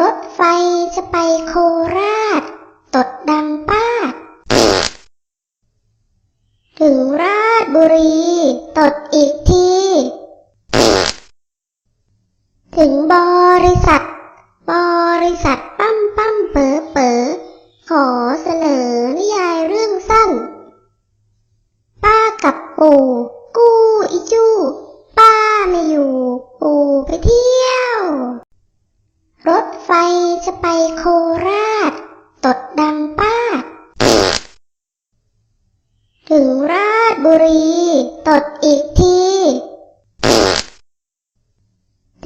รถไฟจะไปโคราช ตดดังป้าดถึงราชบุรี ตดอีกที ถึงบริษัท บริษัทปั้มปั้มเป๋อเป๋อขอเสนอนิยายเรื่องสั้น ป้ากับปู่ จะไปโคราช ตดดังป้า ถึงราชบุรี ตดอีกที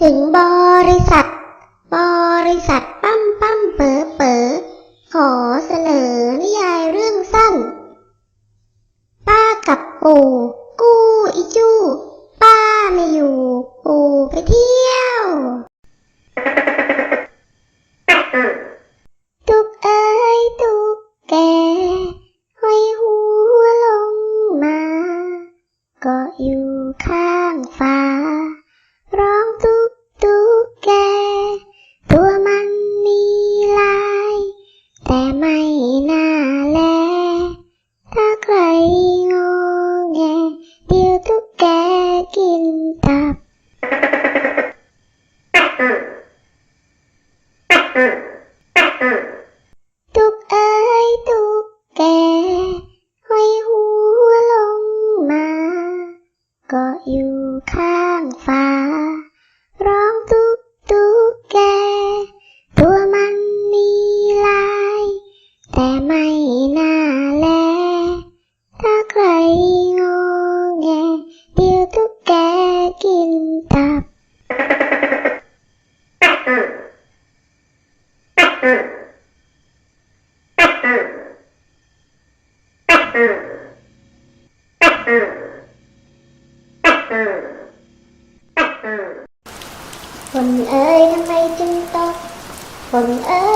ถึงบริษัท บริษัท ตุ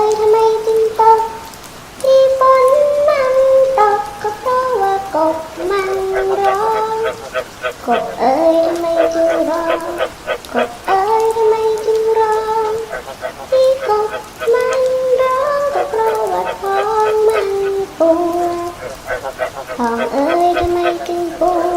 ยทำไมจึงตก ที่ฝนมันตกก็เพราะว่ากบมันร้องกบเอ้ยทำไมจึงร้องกบเอ้ยทำไมจึงร้องที่กบมันร้องก็เพราะว่าท้องมันปวดท้องเอ้ยทำไมจึงปวด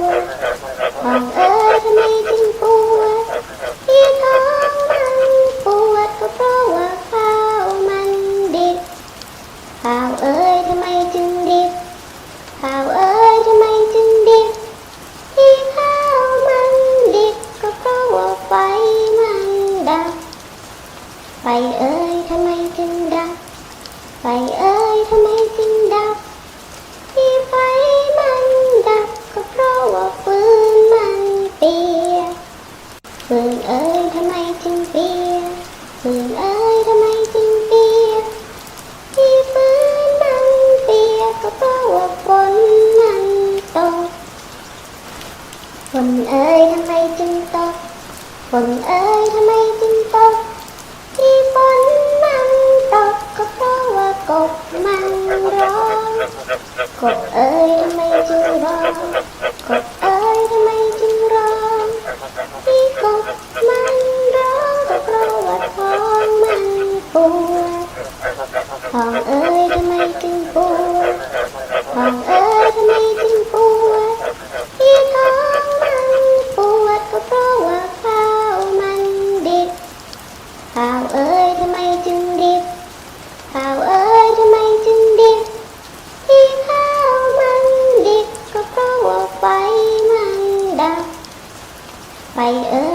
เอ้ยทำไมจึงตกฝนเอ้ยทำไมจึงตก ที่ฝนมันตกก็เพราะว่ากบมันร้องกบเอ้ยทำไมจึงร้องกบเอ้ยทำไมจึงร้องที่กบมันร้องก็เพราะว่าท้องมันปวดท้องเอ้ ไฟ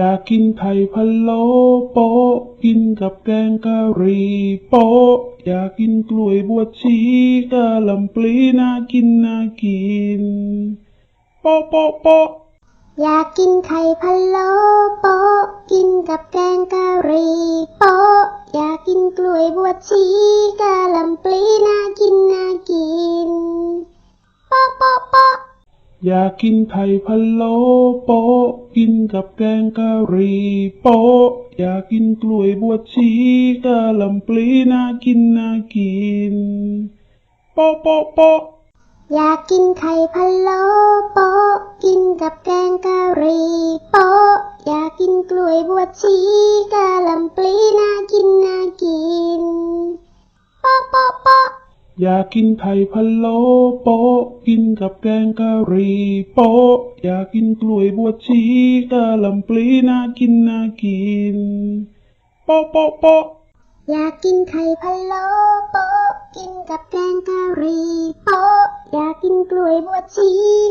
อยากกินไข่พะโล้โป๊ะกินกับแกงกะหรี่โป๊ะอยากกินกล้วยบวชชีกะหล่ำปลีน่ากินน่ากินโป๊ะโป๊ะโป๊ะอยากกินไข่พะโล้โป๊ะกินกับแกงกะหรี่โป๊ะอยากกินกล้วยบวชชีกะหล่ำปลีน่ากินน่ากินโป๊ะโป๊ะโป๊ะ อยากกินไข่พะโล้โป๊ะกินกับแกงกะหรี่โป๊ะอยากกินกล้วยบวชชีกะหล่ำปลีน่ากินน่ากินโป๊ะโป๊ะโป๊ะอยากกินไข่พะโล้โป๊ะกินกับแกงกะหรี่โป๊ะอยากกินกล้วยบวชชีกะหล่ำปลีน่ากินน่ากินโป๊ะโป๊ะโป๊ะ อยากกินไข่พะโล้โป๊ะกินกับแกงกะหรี่โป๊ะอยากกินกล้วยบวชชีกะหล่ำปลีน่ากินน่ากินโป๊ะโป๊ะโป๊ะอยากกินไข่พะโล้โป๊ะกินกับแกงกะหรี่โป๊ะอยากกินกล้วยบวชชี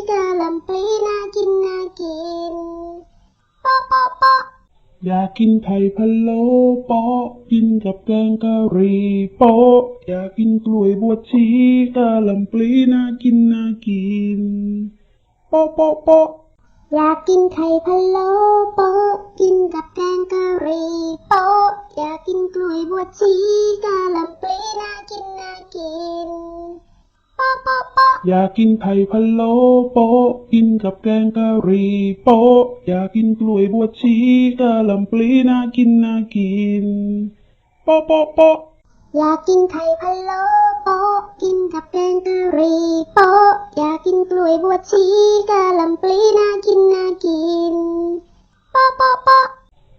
กะหล่ำปลีน่ากินน่ากินโป๊ะโป๊ะโป๊ะ อยากกินไข่พะโล้โป๊ะกินกับแกงกะหรี่โป๊ะอยากกินกล้วยบวชชีกะหล่ำปลีน่ากินน่ากินโป๊ะโป๊ะโป๊ะอยากกินไข่พะโล้โป๊ะกินกับแกงกะหรี่โป๊ะอยากกินกล้วยบวชชีกะหล่ำปลีน่ากินน่ากิน อยากกินไข่พะโล้โป๊ะกินกับแกงกะหรี่โป๊ะอยากกินกล้วยบวชชีกะหล่ำปลีน่ากินน่ากินโป๊ะโป๊ะโป๊ะอยากกินไข่พะโล้โป๊ะกินกับแกงกะหรี่โป๊ะอยากกินกล้วยบวชชีกะหล่ำปลีน่ากินน่ากินโป๊ะโป๊ะโป๊ะ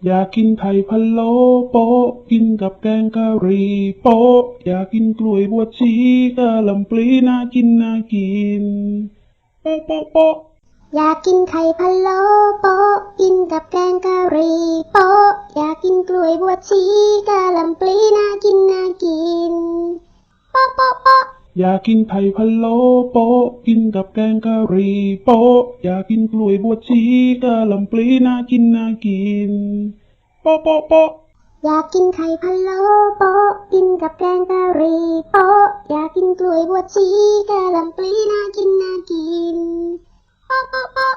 อยากกินไข่พะโล้โป๊ะกินกับแกงกะหรี่โป๊ะอยากกินกล้วยบวชชีกะหล่ำปลีน่ากินน่ากินโป๊ะโป๊ะโป๊ะอยากกินไข่พะโล้โป๊ะกินกับแกงกะหรี่โป๊ะอยากกินกล้วยบวชชีกะหล่ำปลีน่ากินน่ากินโป๊ะโป๊ะโป๊ะ อยากกินไข่พะโล้โป๊ะกินกับแกงกะหรี่โป๊ะอยากกินกล้วยบวชชีกะหล่ำปลีน่ากินน่ากิน โป๊ะโป๊ะโป๊ะอยากกินไข่พะโล้โป๊ะกินกับแกงกะหรี่โป๊ะอยากกินกล้วยบวชชีกะหล่ำปลีน่ากินน่ากินโป๊ะโป๊ะโป๊ะ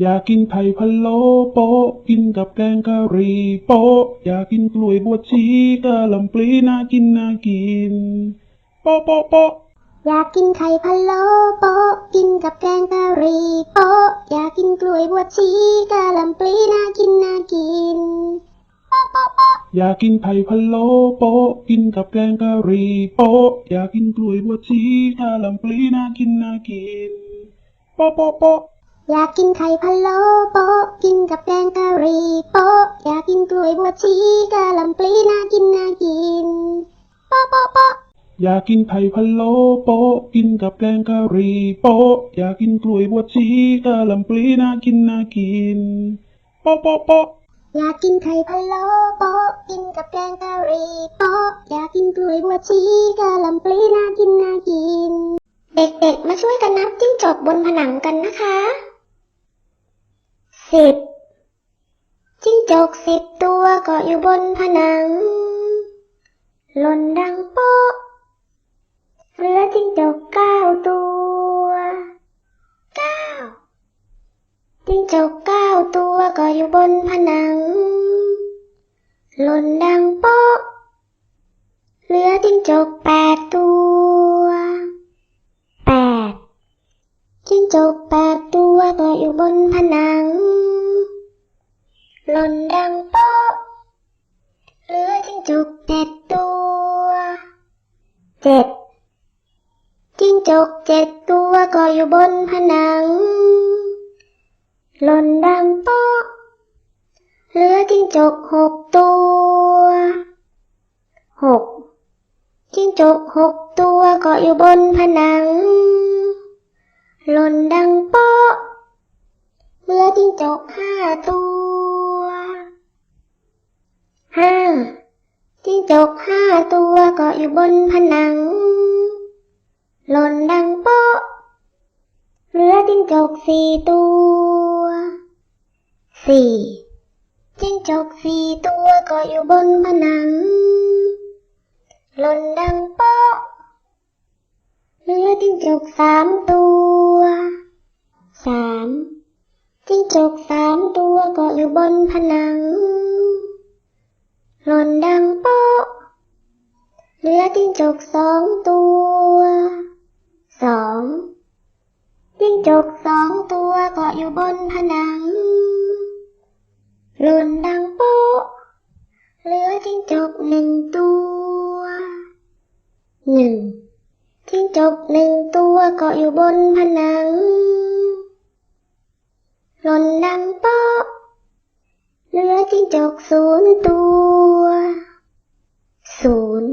อยากกินไข่พะโล้โป๊ะกินกับแกงกะหรี่โป๊ะอยากกินกล้วยบวชชีกะหล่ำปลีน่ากินน่ากิน โป๊ะโป๊ะโป๊ะ อยากกินไข่พะโล้โป๊ะกินกับแกงกะหรี่โป๊ะอยากกินกล้วยบวชชีกะหล่ำปลีน่ากินน่ากินโป๊ะโป๊ะโป๊ะอยากกินไข่พะโล้โป๊ะกินกับแกงกะหรี่โป๊ะอยากกินกล้วยบวชชีกะหล่ำปลีน่ากินน่ากินโป๊ะโป๊ะโป๊ะอยากกินไข่พะโล้โป๊ะกินกับแกงกะหรี่โป๊ะอยากกินกล้วยบวชชีกะหล่ำปลีน่ากินน่ากินโป๊ะโป๊ะโป๊ะ อยากกินไข่พะโล้โป๊ะกินกับแกงกะหรี่โป๊ะอยากกินกล้วยบวชชีกะหล่ำปลีน่ากินน่ากินโป๊ะโป๊ะโป๊ะอยากกินไข่พะโล้โป๊ะกินกับแกงกะหรี่โป๊ะอยากกินกล้วยบวชชีกะหล่ำปลีน่ากินน่ากิน เด็กๆ มาช่วยกันนับจิ้งจกบนผนังกันนะคะสิบจิ้งจกสิบตัวเกาะอยู่บนผนังหล่นดังโป๊ะ เหลือจิ้งจกเก้าตัวเก้าจิ้งจกเก้าตัวก็อยู่บนผนัง หล่นดังโป๊ะเหลือจิ้งจกแปดตัวแปดจิ้งจกแปดตัวก็อยู่บนผนัง หล่นดังโป๊ะเหลือจิ้งจกเจ็ดตัวเจ็ด จิ้งจกเจ็ดตัวก็อยู่บนผนัง หล่นดังโป๊ะเหลือจิ้งจกหกตัวหกจิ้งจกหกตัวก็อยู่บนผนัง หล่นดังโป๊ะเหลือจิ้งจกห้าตัวห้าจิ้งจกห้าตัวก็อยู่บนผนัง หล่นดังโป๊ะเหลือจิ้งจกสี่ตัวสี่จิ้งจกสี่ตัวก็อยู่บนผนัง หล่นดังโป๊ะเหลือจิ้งจกสามตัวสามจิ้งจกสามตัวก็อยู่บนผนัง หล่นดังโป๊ะเหลือจิ้งจกสองตัว สองจิ้งจกสองตัวเก็อยู่บนผนังหล่นดังโป๊ะเหลือจิ้งจกหนึ่งตัวหนึ่งจิ้งจกหนึ่งตัวเก็อยู่บนผนังหล่นดังโป๊ะเหลือจิ้งจกศูนย์ตัวศูนย์